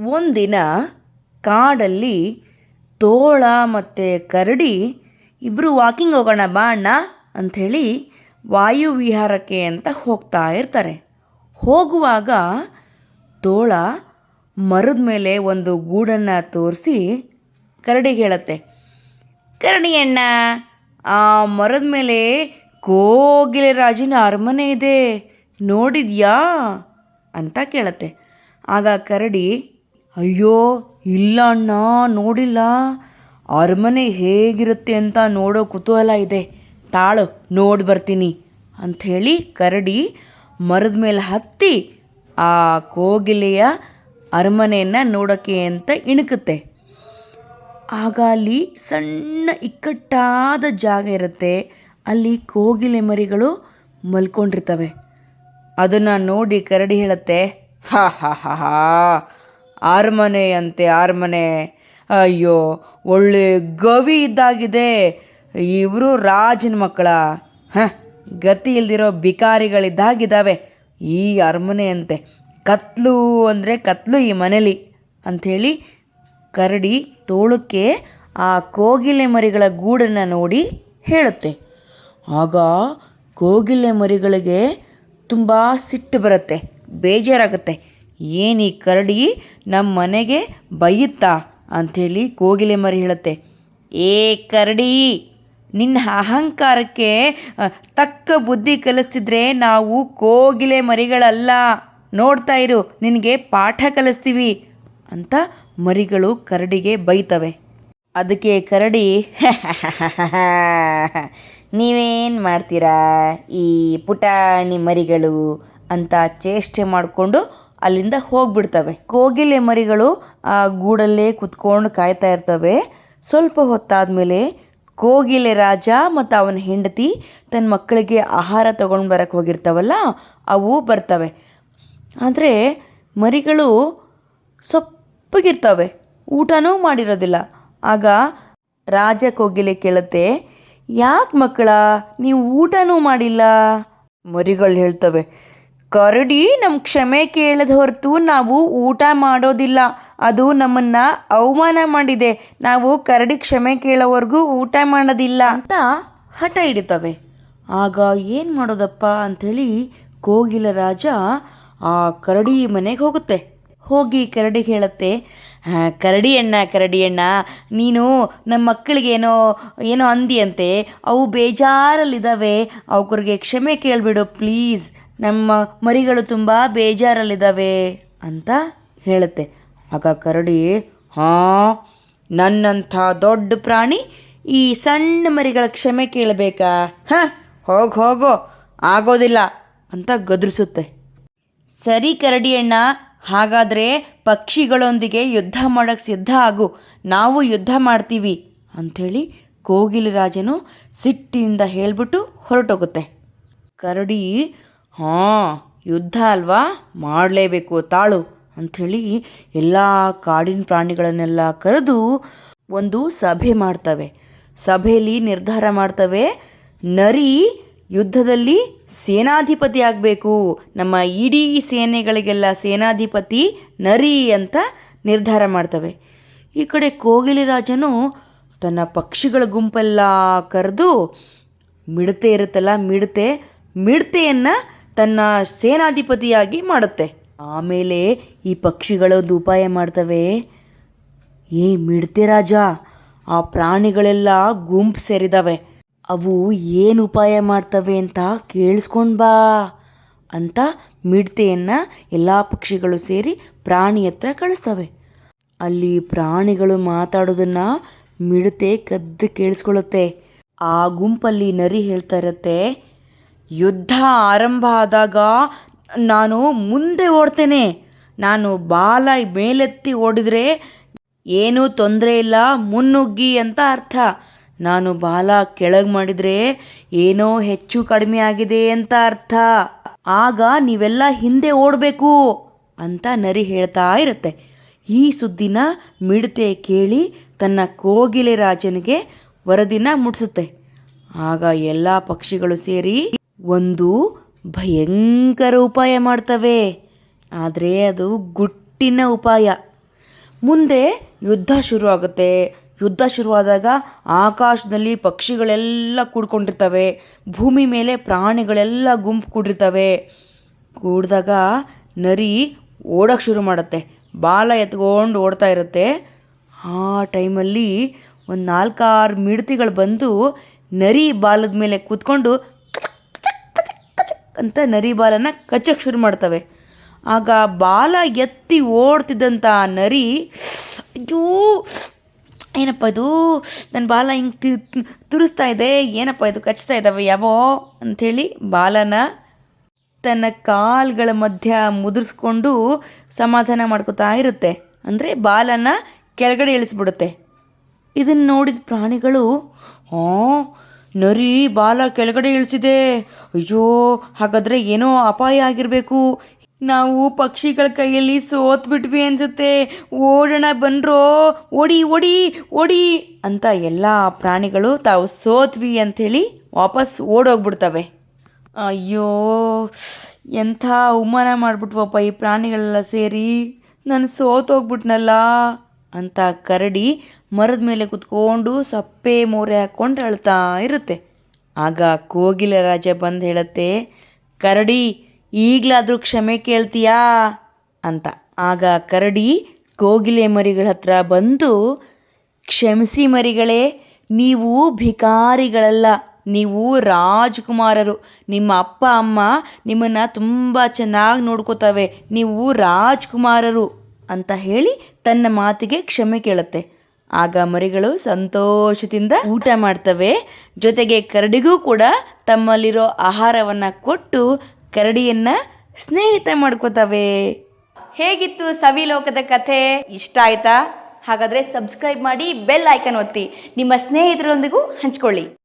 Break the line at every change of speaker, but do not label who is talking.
ಒಂದಿನ ಕಾಡಲ್ಲಿ ತೋಳ ಮತ್ತು ಕರಡಿ ಇಬ್ಬರು ವಾಕಿಂಗ್ ಹೋಗೋಣ ಬಾ ಅಣ್ಣ ಅಂಥೇಳಿ ವಾಯುವಿಹಾರಕ್ಕೆ ಅಂತ ಹೋಗ್ತಾ ಇರ್ತಾರೆ. ಹೋಗುವಾಗ ತೋಳ ಮರದ ಮೇಲೆ ಒಂದು ಗೂಡನ್ನು ತೋರಿಸಿ ಕರಡಿಗೆ ಹೇಳತ್ತೆ, ಕರಡಿ ಅಣ್ಣ, ಆ ಮರದ ಮೇಲೆ ಕೋಗಿಲೆ ರಾಜಿನ ಅರಮನೆ ಇದೆ, ನೋಡಿದ್ಯಾ? ಅಂತ ಕೇಳತ್ತೆ. ಆಗ ಕರಡಿ ಅಯ್ಯೋ, ಇಲ್ಲ ಅಣ್ಣ, ನೋಡಿಲ್ಲ. ಅರಮನೆ ಹೇಗಿರುತ್ತೆ ಅಂತ ನೋಡೋ ಕುತೂಹಲ ಇದೆ. ತಾಳು, ನೋಡಿ ಬರ್ತೀನಿ ಅಂಥೇಳಿ ಕರಡಿ ಮರದ ಮೇಲೆ ಹತ್ತಿ ಆ ಕೋಗಿಲೆಯ ಅರಮನೆಯನ್ನು ನೋಡೋಕ್ಕೆ ಅಂತ ಇಣುಕುತ್ತೆ. ಆಗ ಅಲ್ಲಿ ಸಣ್ಣ ಇಕ್ಕಟ್ಟಾದ ಜಾಗ ಇರುತ್ತೆ. ಅಲ್ಲಿ ಕೋಗಿಲೆ ಮರಿಗಳು ಮಲ್ಕೊಂಡಿರ್ತವೆ. ಅದನ್ನು ನೋಡಿ ಕರಡಿ ಹೇಳುತ್ತೆ, ಹಾ ಹಾ ಹಾ ಹಾ ಅರಮನೆ ಅಂತೆ ಅರಮನೆ ಅಯ್ಯೋ, ಒಳ್ಳೆ ಗವಿ ಇದ್ದಾಗಿದೆ. ಇವರು ರಾಜನ ಮಕ್ಕಳ. ಹಾಂ, ಗತಿ ಇಲ್ದಿರೋ ಬಿಕಾರಿಗಳಿದ್ದಾಗಿದ್ದಾವೆ. ಈ ಅರಮನೆಯಂತೆ. ಕತ್ಲು ಅಂದರೆ ಕತ್ಲು ಈ ಮನೇಲಿ ಅಂಥೇಳಿ ಕರಡಿ ತೋಳಕ್ಕೆ ಆ ಕೋಗಿಲೆ ಮರಿಗಳ ಗೂಡನ್ನು ನೋಡಿ ಹೇಳುತ್ತೆ. ಆಗ ಕೋಗಿಲೆ ಮರಿಗಳಿಗೆ ತುಂಬ ಸಿಟ್ಟು ಬರುತ್ತೆ, ಬೇಜಾರಾಗುತ್ತೆ. ಏನು ಈ ಕರಡಿ ನಮ್ಮ ಮನೆಗೆ ಬೈಯುತ್ತಾ? ಅಂಥೇಳಿ ಕೋಗಿಲೆ ಮರಿ ಹೇಳುತ್ತೆ. ಏ ಕರಡಿ, ನಿನ್ನ ಅಹಂಕಾರಕ್ಕೆ ತಕ್ಕ ಬುದ್ಧಿ ಕಲಿಸ್ತಿದ್ರೆ ನಾವು ಕೋಗಿಲೆ ಮರಿಗಳಲ್ಲ. ನೋಡ್ತಾ ಇರು, ನಿನಗೆ ಪಾಠ ಕಲಿಸ್ತೀವಿ ಅಂತ ಮರಿಗಳು ಕರಡಿಗೆ ಬೈತವೆ. ಅದಕ್ಕೆ ಕರಡಿ, ನೀವೇನು ಮಾಡ್ತೀರಾ ಈ ಪುಟಾಣಿ ಮರಿಗಳು ಅಂತ ಚೇಷ್ಟೆ ಮಾಡಿಕೊಂಡು ಅಲ್ಲಿಂದ ಹೋಗ್ಬಿಡ್ತವೆ. ಕೋಗಿಲೆ ಮರಿಗಳು, ಆ, ಗೂಡಲ್ಲೇ ಕುತ್ಕೊಂಡು ಕಾಯ್ತಾ ಇರ್ತವೆ. ಸ್ವಲ್ಪ ಹೊತ್ತಾದಮೇಲೆ ಕೋಗಿಲೆ ರಾಜ ಮತ್ತು ಅವನ ಹೆಂಡತಿ ತನ್ನ ಮಕ್ಕಳಿಗೆ ಆಹಾರ ತೊಗೊಂಡು ಬರಕ್ಕೆ ಹೋಗಿರ್ತಾವಲ್ಲ, ಅವು ಬರ್ತವೆ. ಆದರೆ ಮರಿಗಳು ಸೊಪ್ಪಗಿರ್ತವೆ. ಊಟನೂ ಮಾಡಿರೋದಿಲ್ಲ. ಆಗ ರಾಜ ಕೋಗಿಲೆ ಕೇಳುತ್ತೆ, ಯಾಕೆ ಮಕ್ಕಳ, ನೀವು ಊಟನೂ ಮಾಡಿಲ್ಲ? ಮರಿಗಳು ಹೇಳ್ತವೆ ಕರಡಿ ನಮ್ಮ ಕ್ಷಮೆ ಕೇಳದ ಹೊರತು ನಾವು ಊಟ ಮಾಡೋದಿಲ್ಲ. ಅದು ನಮ್ಮನ್ನು ಅವಮಾನ ಮಾಡಿದೆ. ನಾವು ಕರಡಿ ಕ್ಷಮೆ ಕೇಳೋವರೆಗೂ ಊಟ ಮಾಡೋದಿಲ್ಲ. ಅಂತ ಹಠ ಹಿಡಿತವೆ. ಆಗ ಏನು ಮಾಡೋದಪ್ಪ ಅಂಥೇಳಿ ಕೋಗಿಲ ರಾಜ ಆ ಕರಡಿ ಮನೆಗೆ ಹೋಗುತ್ತೆ. ಹೋಗಿ ಕರಡಿ ಹೇಳುತ್ತೆ "ಆ, ಕರಡಿ ಅಣ್ಣ ಕರಡಿ ಅಣ್ಣ ನೀನು ನಮ್ಮ ಮಕ್ಕಳಿಗೆ ಏನೋ ಏನೋ ಅಂದಿಯಂತೆ ಅವು ಬೇಜಾರಲ್ಲಿದ್ದಾವೆ ಅವ್ರಿಗೆ ಕ್ಷಮೆ ಕೇಳಿಬಿಡು ಪ್ಲೀಸ್. ನಮ್ಮ ಮರಿಗಳು ತುಂಬ ಬೇಜಾರಲ್ಲಿದ್ದಾವೆ ಅಂತ ಹೇಳುತ್ತೆ. ಆಗ ಕರಡಿ, ಹಾಂ, ನನ್ನಂಥ ದೊಡ್ಡ ಪ್ರಾಣಿ ಈ ಸಣ್ಣ ಮರಿಗಳ ಕ್ಷಮೆ ಕೇಳಬೇಕಾ? ಹಾಂ, ಹೋಗಿ, ಹೋಗೋ, ಆಗೋದಿಲ್ಲ ಅಂತ ಗದರಿಸುತ್ತೆ. ಸರಿ ಕರಡಿ ಅಣ್ಣ ಹಾಗಾದರೆ ಪಕ್ಷಿಗಳೊಂದಿಗೆ ಯುದ್ಧ ಮಾಡೋಕ್ಕೆ ಸಿದ್ಧ ಆಗು. ನಾವು ಯುದ್ಧ ಮಾಡ್ತೀವಿ ಅಂಥೇಳಿ ಕೋಗಿಲಿ ರಾಜನು ಸಿಟ್ಟಿನಿಂದ ಹೇಳಿಬಿಟ್ಟು ಹೊರಟೋಗುತ್ತೆ. ಕರಡಿ ಹಾಂ, ಯುದ್ಧ ಅಲ್ವಾ? ಮಾಡಲೇಬೇಕು ತಾಳು ಅಂಥೇಳಿ ಎಲ್ಲ ಕಾಡಿನ ಪ್ರಾಣಿಗಳನ್ನೆಲ್ಲ ಕರೆದು ಒಂದು ಸಭೆ ಮಾಡ್ತವೆ. ಸಭೆಯಲ್ಲಿ ನಿರ್ಧಾರ ಮಾಡ್ತವೆ. ನರಿ ಯುದ್ಧದಲ್ಲಿ ಸೇನಾಧಿಪತಿ ಆಗಬೇಕು. ನಮ್ಮ ಇಡೀ ಸೇನೆಗಳಿಗೆಲ್ಲ ಸೇನಾಧಿಪತಿ, ನರಿ ಅಂತ ನಿರ್ಧಾರ ಮಾಡ್ತವೆ. ಈ ಕಡೆ ಕೋಗಿಲಿ ರಾಜನು ತನ್ನ ಪಕ್ಷಿಗಳ ಗುಂಪೆಲ್ಲ ಕರೆದು ಮಿಡತೆ ಇರುತ್ತಲ್ಲ, ಮಿಡತೆ, ಮಿಡತೆಯನ್ನು ತನ್ನ ಸೇನಾಧಿಪತಿಯಾಗಿ ಮಾಡುತ್ತೆ. ಆಮೇಲೆ ಈ ಪಕ್ಷಿಗಳೊಂದು ಉಪಾಯ ಮಾಡ್ತವೆ. ಏ ಮಿಡತೆ ರಾಜ, ಆ ಪ್ರಾಣಿಗಳೆಲ್ಲ ಗುಂಪು ಸೇರಿದಾವೆ. ಅವು ಏನು ಉಪಾಯ ಮಾಡ್ತವೆ ಅಂತ ಕೇಳಿಸ್ಕೊಂಡು ಬಾ ಅಂತ ಮಿಡತೆಯನ್ನು ಎಲ್ಲ ಪಕ್ಷಿಗಳು ಸೇರಿ ಪ್ರಾಣಿ ಹತ್ರ ಕಳಿಸ್ತವೆ. ಅಲ್ಲಿ ಪ್ರಾಣಿಗಳು ಮಾತಾಡೋದನ್ನ ಮಿಡತೆ ಕದ್ದು ಕೇಳಿಸ್ಕೊಳ್ಳುತ್ತೆ. ಆ ಗುಂಪಲ್ಲಿ ನರಿ ಹೇಳ್ತಾ ಇರುತ್ತೆ. ಯುದ್ಧ ಆರಂಭ ಆದಾಗ ನಾನು ಮುಂದೆ ಓಡ್ತೇನೆ. ನಾನು ಬಾಲ ಮೇಲೆತ್ತಿ ಓಡಿದರೆ ಏನೂ ತೊಂದರೆ ಇಲ್ಲ, ಮುನ್ನುಗ್ಗಿ ಅಂತ ಅರ್ಥ. ನಾನು ಬಾಲ ಕೆಳಗೆ ಮಾಡಿದರೆ ಏನೋ ಹೆಚ್ಚು ಕಡಿಮೆ ಆಗಿದೆ ಅಂತ ಅರ್ಥ. ಆಗ ನೀವೆಲ್ಲ ಹಿಂದೆ ಓಡಬೇಕು ಅಂತ ನರಿ ಹೇಳ್ತಾ ಇರುತ್ತೆ. ಈ ಸುದ್ದಿನ ಮಿಡತೆ ಕೇಳಿ ತನ್ನ ಕೋಗಿಲೆ ರಾಜನಿಗೆ ವರದಿನ ಮುಟ್ಟಿಸುತ್ತೆ ಆಗ ಎಲ್ಲ ಪಕ್ಷಿಗಳು ಸೇರಿ ಒಂದು ಭಯಂಕರ ಉಪಾಯ ಮಾಡ್ತವೆ. ಆದರೆ ಅದು ಗುಟ್ಟಿನ ಉಪಾಯ. ಮುಂದೆ ಯುದ್ಧ ಶುರುವಾಗುತ್ತೆ. ಯುದ್ಧ ಶುರುವಾದಾಗ ಆಕಾಶದಲ್ಲಿ ಪಕ್ಷಿಗಳೆಲ್ಲ ಕೂಡ್ಕೊಂಡಿರ್ತವೆ. ಭೂಮಿ ಮೇಲೆ ಪ್ರಾಣಿಗಳೆಲ್ಲ ಗುಂಪು ಕೂಡಿರ್ತವೆ. ಕೂಡಿದಾಗ ನರಿ ಓಡೋಕ್ಕೆ ಶುರು ಮಾಡುತ್ತೆ. ಬಾಲ ಎತ್ಕೊಂಡು ಓಡ್ತಾ ಇರುತ್ತೆ. ಆ ಟೈಮಲ್ಲಿ ಒಂದು ನಾಲ್ಕಾರು ಮಿಡತಿಗಳು ಬಂದು ನರಿ ಬಾಲದ ಮೇಲೆ ಕೂತ್ಕೊಂಡು ಅಂತ ನರಿ ಬಾಲನ ಕಚ್ಚಕ್ಕೆ ಶುರು ಮಾಡ್ತವೆ. ಆಗ ಬಾಲ ಎತ್ತಿ ಓಡ್ತಿದ್ದಂಥ ನರಿ, ಅಯ್ಯೋ, ಏನಪ್ಪ ಇದು? ನನ್ನ ಬಾಲ ಹಿಂಗೆ ತಿ, ತುರಿಸ್ತಾ ಇದೆ, ಏನಪ್ಪ ಇದು ಕಚ್ತಾ ಇದ್ದಾವೆ ಯಾವೋ? ಅಂಥೇಳಿ ಬಾಲನ ತನ್ನ ಕಾಲ್ಗಳ ಮಧ್ಯ ಮುದುರಿಸ್ಕೊಂಡು ಸಮಾಧಾನ ಮಾಡ್ಕೋತಾ ಇರುತ್ತೆ. ಅಂದರೆ ಬಾಲನ ಕೆಳಗಡೆ ಇಳಿಸ್ಬಿಡುತ್ತೆ. ಇದನ್ನು ನೋಡಿದ ಪ್ರಾಣಿಗಳು, ಹಾಂ ನರಿ ಬಾಲ ಕೆಳಗಡೆ ಇಳಿಸಿದೆ. ಅಯ್ಯೋ, ಹಾಗಾದರೆ ಏನೋ ಅಪಾಯ ಆಗಿರಬೇಕು. ನಾವು ಪಕ್ಷಿಗಳ ಕೈಯಲ್ಲಿ ಸೋತ್ಬಿಟ್ವಿ ಅನ್ಸುತ್ತೆ. ಓಡೋಣ ಬನ್ರೋ, ಓಡಿ ಓಡಿ ಓಡಿ ಅಂತ ಎಲ್ಲ ಪ್ರಾಣಿಗಳು ತಾವು ಸೋತ್ವಿ ಅಂಥೇಳಿ ವಾಪಸ್ ಓಡೋಗ್ಬಿಡ್ತವೆ. ಅಯ್ಯೋ, ಎಂಥ ಅವಮಾನ ಮಾಡಿಬಿಟ್ವಪ್ಪ ಈ ಪ್ರಾಣಿಗಳೆಲ್ಲ ಸೇರಿ. ನಾನು ಸೋತೋಗ್ಬಿಟ್ನಲ್ಲ. ಅಂತ ಕರಡಿ ಮರದ ಮೇಲೆ ಕುತ್ಕೊಂಡು ಸಪ್ಪೆ ಮೋರೆ ಹಾಕ್ಕೊಂಡು ಅಳ್ತಾ ಇರುತ್ತೆ. ಆಗ ಕೋಗಿಲ ರಾಜ ಬಂದು ಹೇಳುತ್ತೆ, ಕರಡಿ, ಈಗಲಾದರೂ ಕ್ಷಮೆ ಕೇಳ್ತೀಯಾ? ಅಂತ. ಆಗ ಕರಡಿ ಕೋಗಿಲೆ ಮರಿಗಳ ಹತ್ರ ಬಂದು, ಕ್ಷಮಿಸಿ ಮರಿಗಳೇ, ನೀವು ಭಿಕಾರಿಗಳಲ್ಲ. ನೀವು ರಾಜ್ಕುಮಾರರು. ನಿಮ್ಮ ಅಪ್ಪ, ಅಮ್ಮ ನಿಮ್ಮನ್ನು ತುಂಬ ಚೆನ್ನಾಗಿ ನೋಡ್ಕೋತವೆ. ನೀವು ರಾಜ್ಕುಮಾರರು. ಅಂತ ಹೇಳಿ ತನ್ನ ಮಾತಿಗೆ ಕ್ಷಮೆ ಕೇಳುತ್ತೆ. ಆಗ ಮರಿಗಳು ಸಂತೋಷದಿಂದ ಊಟ ಮಾಡ್ತವೆ. ಜೊತೆಗೆ ಕರಡಿಗೂ ಕೂಡ ತಮ್ಮಲ್ಲಿರೋ ಆಹಾರವನ್ನು ಕೊಟ್ಟು ಕರಡಿಯನ್ನು ಸ್ನೇಹಿತ ಮಾಡ್ಕೋತವೆ. ಹೇಗಿತ್ತು ಸವಿಲೋಕದ ಕಥೆ? ಇಷ್ಟ ಆಯ್ತಾ? ಹಾಗಾದರೆ ಸಬ್ಸ್ಕ್ರೈಬ್ ಮಾಡಿ ಬೆಲ್ ಐಕನ್ ಒತ್ತಿ. ನಿಮ್ಮ ಸ್ನೇಹಿತರೊಂದಿಗೂ ಹಂಚ್ಕೊಳ್ಳಿ.